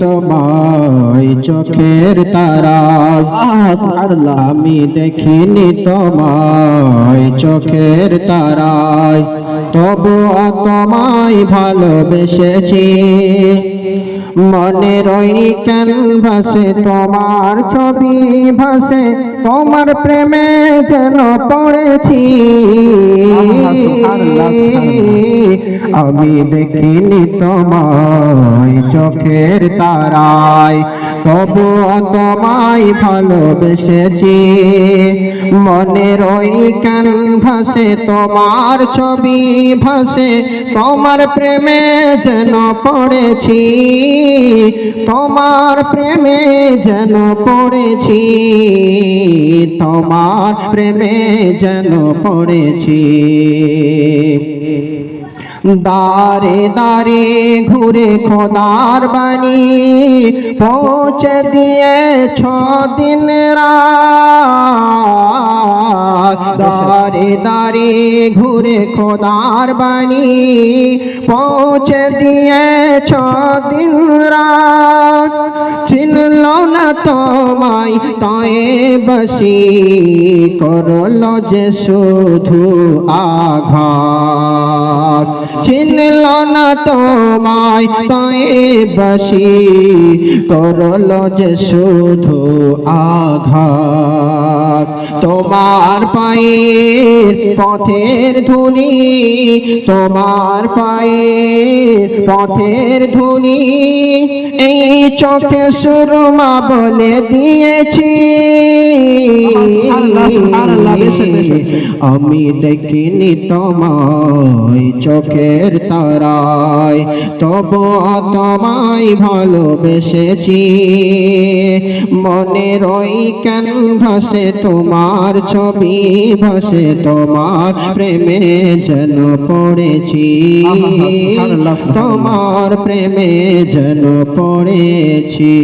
তোমায় চোখের তারা। আমি দেখিনি তোমায় চোখের তারায় তবু তোমায় ভালোবেসেছি। মনে রই ক্যানভাসে তোমার ছবি ভাসে, তোমার প্রেমে যেন পড়েছি। আমি দেখিনি তোমায় চোখের তারায়। তবু তোমায় ভালোবেসেছি। মনে রই ভাসে তোমার ছবি ভাসে, তোমার প্রেমে যেন পড়েছি, তোমার প্রেমে যেন পড়েছি, তোমার প্রেমে যেন পড়েছি। দারে দারে ঘুরে খোদার বাণী পৌঁছে দিয়ে ছ দিন রাত। দারে দারে ঘুরে খোদার বাণী পৌঁছে দিয়ে ছ দিন রাত। তোমায় তয়ে বসি করল যে শুধু আঘাত। চিনল না তোমায় তয়ে বসি করল যে শুধু আঘাত। তোমার পায়ের পথের ধুনি তোমার পায়ের পথের ধুনি এই চোখে সুরমা বলে দিয়েছি আমি দেখিনি তোমায় চোখের তারায়। তবু তোমায় ভালোবেসেছি। মনে রই কেন ভাসে তোমার ছবি, ভাসে তোমার প্রেমে যেন পড়েছি। তোমার প্রেমে যেন পড়েছি।